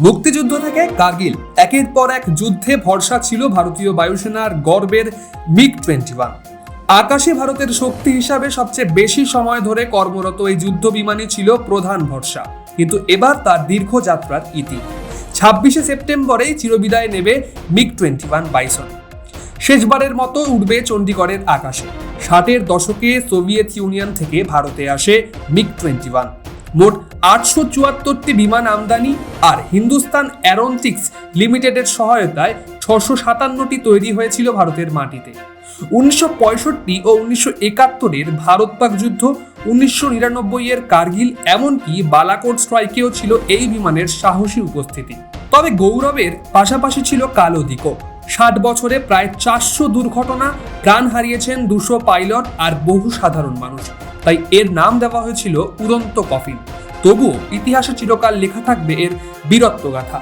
মুক্তিযুদ্ধ থেকে কার্গিল। একের পর এক যুদ্ধে ভরসা ছিল ভারতীয় বায়ুসেনার গর্বের মিগ টোয়েন্টি ওয়ান। আকাশে ভারতের শক্তি হিসাবে সবচেয়ে বেশি সময় ধরে কর্মরত এই যুদ্ধ বিমানই ছিল প্রধান ভরসা। কিন্তু এবার তার দীর্ঘ যাত্রার ইতি। ছাব্বিশে সেপ্টেম্বরেই চিরবিদায় নেবে মিগ টোয়েন্টি ওয়ান বাইসন। শেষবারের মতো উঠবে চণ্ডীগড়ের আকাশে। ষাটের দশকে সোভিয়েত ইউনিয়ন থেকে ভারতে আসে মিগ টোয়েন্টি ওয়ান। মোট আটশো চুয়াত্তরটি বিমান আমদানি আর হিন্দুস্তান অ্যারোনটিক্স লিমিটেডের সহায়তায় ছশো সাতান্নটি তৈরি হয়েছিল ভারতের মাটিতে। উনিশশো পঁয়ষট্টি ও উনিশশো একাত্তরের ভারত পাক যুদ্ধ উনিশশো নিরানব্বই এর কার্গিল এমনকি বালাকোট স্ট্রাইকেও ছিল এই বিমানের সাহসী উপস্থিতি। তবে গৌরবের পাশাপাশি ছিল কালো দিকও। ষাট বছরে প্রায় চারশো দুর্ঘটনা, প্রাণ হারিয়েছেন দুশো পাইলট আর বহু সাধারণ মানুষ। তাই এর নাম দেওয়া হয়েছিল উড়ন্ত কফিন। তবুও ইতিহাসে চিরকাল লেখা থাকবে এর বীরত্বগাথা।